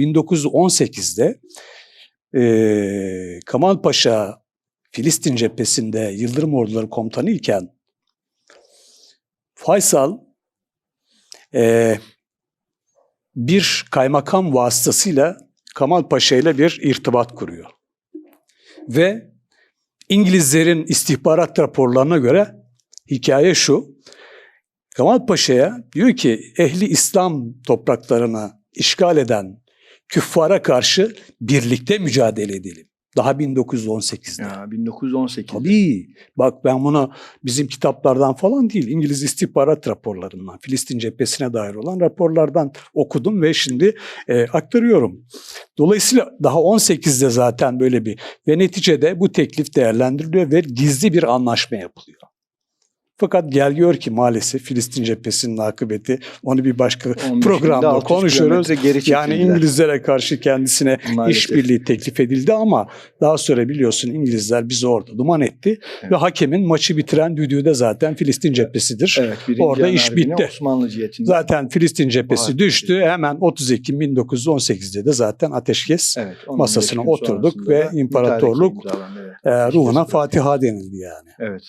1918'de e, Kamal Paşa Filistin cephesinde Yıldırım Orduları komutanı iken Faysal e, bir kaymakam vasıtasıyla Kamal Paşa ile bir irtibat kuruyor. Ve İngilizlerin istihbarat raporlarına göre hikaye şu. Kemal Paşa'ya diyor ki ehli İslam topraklarına işgal eden küffara karşı birlikte mücadele edelim. Daha 1918'de. Ya 1918. Tabii. Bak ben bunu bizim kitaplardan falan değil, İngiliz istihbarat raporlarından, Filistin cephesine dair olan raporlardan okudum ve şimdi e, aktarıyorum. Dolayısıyla daha 18'de zaten böyle bir ve neticede bu teklif değerlendiriliyor ve gizli bir anlaşma yapılıyor. Fakat gel gör ki maalesef Filistin cephesinin akıbeti onu bir başka 15 programda 600 konuşuyoruz. geri Yani. İngilizlere karşı kendisine işbirliği teklif edildi ama daha sonra biliyorsun İngilizler bizi orada duman etti Evet. ve hakemin maçı bitiren düdüğü de zaten Filistin cephesidir. Evet, Orada iş bitti. Osmanlı cihetinde. Zaten Filistin cephesi düştü. Hemen 30 Ekim 1918'de de zaten ateşkes evet, masasına oturduk ve imparatorluk, evet. e, ruhuna Fatiha denildi yani. Evet.